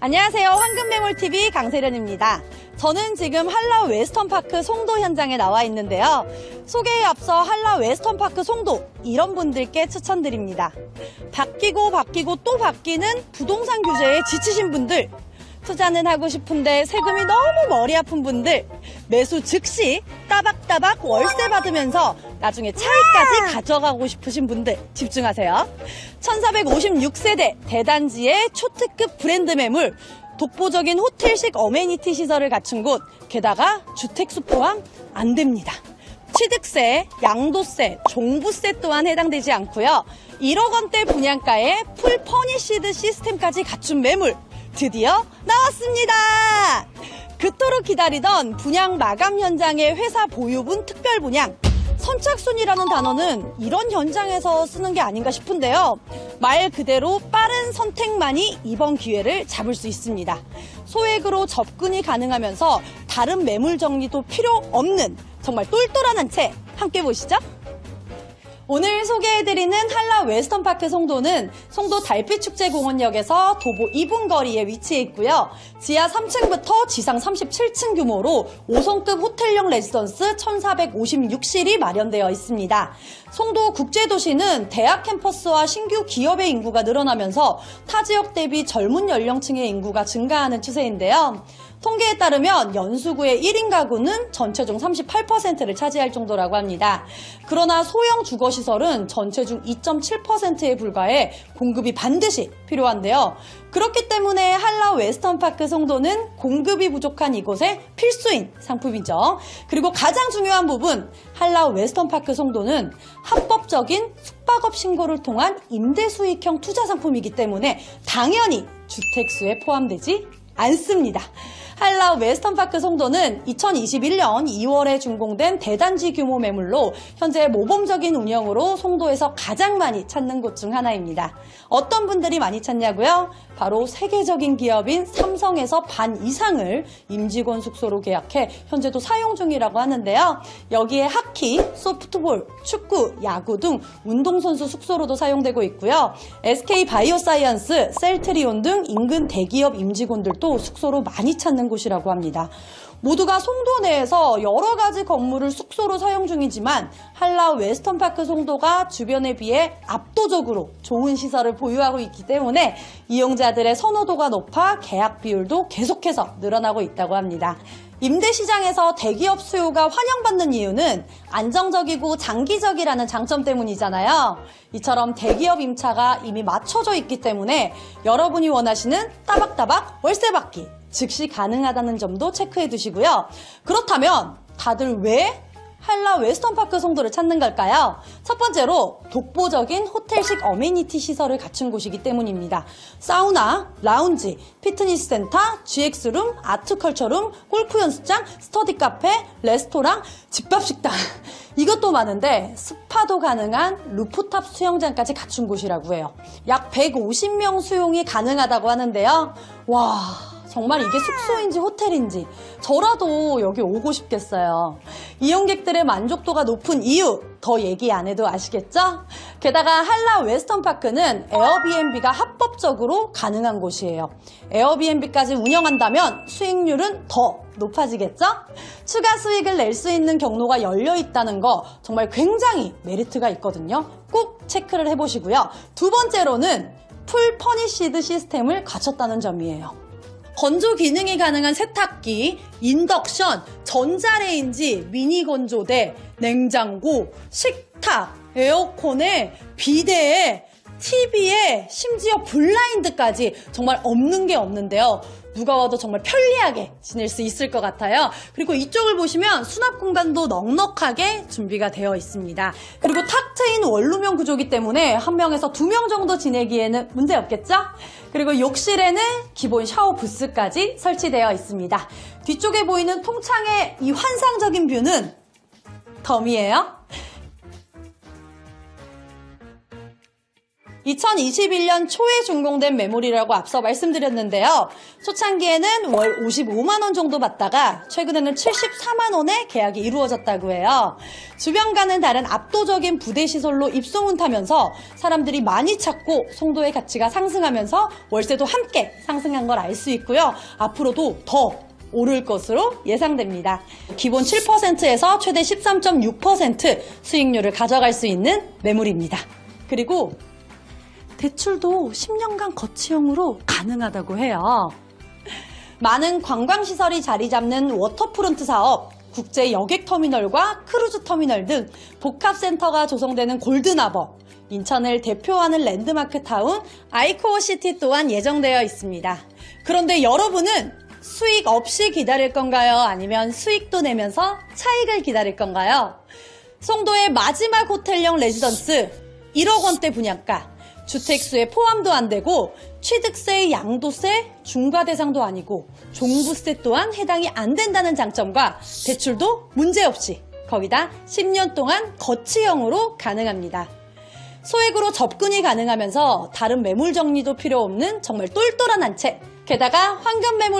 안녕하세요. 황금매몰TV 강세련입니다. 저는 지금 한라 웨스턴파크 송도 현장에 나와 있는데요. 소개에 앞서 한라 웨스턴파크 송도 이런 분들께 추천드립니다. 바뀌고 바뀌고 또 바뀌는 부동산 규제에 지치신 분들, 투자는 하고 싶은데 세금이 너무 머리 아픈 분들, 매수 즉시 따박따박 월세 받으면서 나중에 차익까지 가져가고 싶으신 분들 집중하세요. 1456세대 대단지의 초특급 브랜드 매물, 독보적인 호텔식 어메니티 시설을 갖춘 곳, 게다가 주택수 포함 안 됩니다. 취득세, 양도세, 종부세 또한 해당되지 않고요. 1억 원대 분양가에 풀 퍼니시드 시스템까지 갖춘 매물 드디어 나왔습니다. 그토록 기다리던 분양 마감 현장의 회사 보유분 특별 분양. 선착순이라는 단어는 이런 현장에서 쓰는 게 아닌가 싶은데요. 말 그대로 빠른 선택만이 이번 기회를 잡을 수 있습니다. 소액으로 접근이 가능하면서 다른 매물 정리도 필요 없는 정말 똘똘한 한 채 함께 보시죠. 오늘 소개해드리는 한라 웨스턴파크 송도는 송도 달빛축제공원역에서 도보 2분 거리에 위치해 있고요. 지하 3층부터 지상 37층 규모로 5성급 호텔형 레지던스 1456실이 마련되어 있습니다. 송도 국제도시는 대학 캠퍼스와 신규 기업의 인구가 늘어나면서 타 지역 대비 젊은 연령층의 인구가 증가하는 추세인데요. 통계에 따르면 연수구의 1인 가구는 전체 중 38%를 차지할 정도라고 합니다. 그러나 소형 주거시설은 전체 중 2.7%에 불과해 공급이 반드시 필요한데요. 그렇기 때문에 한라 웨스턴파크 송도는 공급이 부족한 이곳의 필수인 상품이죠. 그리고 가장 중요한 부분, 한라 웨스턴파크 송도는 합법적인 숙박업 신고를 통한 임대 수익형 투자 상품이기 때문에 당연히 주택수에 포함되지 않습니다. 한라 웨스턴파크 송도는 2021년 2월에 준공된 대단지 규모 매물로 현재 모범적인 운영으로 송도에서 가장 많이 찾는 곳 중 하나입니다. 어떤 분들이 많이 찾냐고요? 바로 세계적인 기업인 삼성에서 반 이상을 임직원 숙소로 계약해 현재도 사용 중이라고 하는데요. 여기에 하키, 소프트볼, 축구, 야구 등 운동선수 숙소로도 사용되고 있고요. SK 바이오사이언스, 셀트리온 등 인근 대기업 임직원들도 숙소로 많이 찾는 곳이라고 합니다. 모두가 송도 내에서 여러 가지 건물을 숙소로 사용 중이지만 한라 웨스턴파크 송도가 주변에 비해 압도적으로 좋은 시설을 보유하고 있기 때문에 이용자들의 선호도가 높아 계약 비율도 계속해서 늘어나고 있다고 합니다. 임대 시장에서 대기업 수요가 환영받는 이유는 안정적이고 장기적이라는 장점 때문이잖아요. 이처럼 대기업 임차가 이미 맞춰져 있기 때문에 여러분이 원하시는 따박따박 월세 받기 즉시 가능하다는 점도 체크해 두시고요. 그렇다면 다들 왜 한라 웨스턴파크 송도를 찾는 걸까요? 첫 번째로 독보적인 호텔식 어메니티 시설을 갖춘 곳이기 때문입니다. 사우나, 라운지, 피트니스 센터, GX룸, 아트컬처룸, 골프 연습장, 스터디 카페, 레스토랑, 집밥 식당. 이것도 많은데 스파도 가능한 루프탑 수영장까지 갖춘 곳이라고 해요. 약 150명 수용이 가능하다고 하는데요. 와, 정말 이게 숙소인지 호텔인지 저라도 여기 오고 싶겠어요. 이용객들의 만족도가 높은 이유 더 얘기 안 해도 아시겠죠? 게다가 한라 웨스턴파크는 에어비앤비가 합법적으로 가능한 곳이에요. 에어비앤비까지 운영한다면 수익률은 더 높아지겠죠? 추가 수익을 낼 수 있는 경로가 열려 있다는 거 정말 굉장히 메리트가 있거든요. 꼭 체크를 해보시고요. 두 번째로는 풀 퍼니시드 시스템을 갖췄다는 점이에요. 건조 기능이 가능한 세탁기, 인덕션, 전자레인지, 미니 건조대, 냉장고, 식탁, 에어컨에 비데에 TV에 심지어 블라인드까지 정말 없는 게 없는데요. 누가 와도 정말 편리하게 지낼 수 있을 것 같아요. 그리고 이쪽을 보시면 수납 공간도 넉넉하게 준비가 되어 있습니다. 그리고 탁 트인 원룸형 구조기 때문에 한 명에서 두 명 정도 지내기에는 문제 없겠죠? 그리고 욕실에는 기본 샤워 부스까지 설치되어 있습니다. 뒤쪽에 보이는 통창의 이 환상적인 뷰는 덤이에요. 2021년 초에 준공된 매물이라고 앞서 말씀드렸는데요. 초창기에는 월 55만 원 정도 받다가 최근에는 74만 원에 계약이 이루어졌다고 해요. 주변과는 다른 압도적인 부대 시설로 입소문 타면서 사람들이 많이 찾고 송도의 가치가 상승하면서 월세도 함께 상승한 걸 알 수 있고요. 앞으로도 더 오를 것으로 예상됩니다. 기본 7%에서 최대 13.6% 수익률을 가져갈 수 있는 매물입니다. 그리고 대출도 10년간 거치형으로 가능하다고 해요. 많은 관광시설이 자리 잡는 워터프론트 사업, 국제 여객터미널과 크루즈터미널 등 복합센터가 조성되는 골든하버, 인천을 대표하는 랜드마크 타운 아이코어시티 또한 예정되어 있습니다. 그런데 여러분은 수익 없이 기다릴 건가요? 아니면 수익도 내면서 차익을 기다릴 건가요? 송도의 마지막 호텔형 레지던스 1억 원대 분양가 주택수에 포함도 안 되고 취득세, 양도세, 중과 대상도 아니고 종부세 또한 해당이 안 된다는 장점과 대출도 문제없이 거기다 10년 동안 거치형으로 가능합니다. 소액으로 접근이 가능하면서 다른 매물 정리도 필요 없는 정말 똘똘한 한 채. 게다가 환경 매물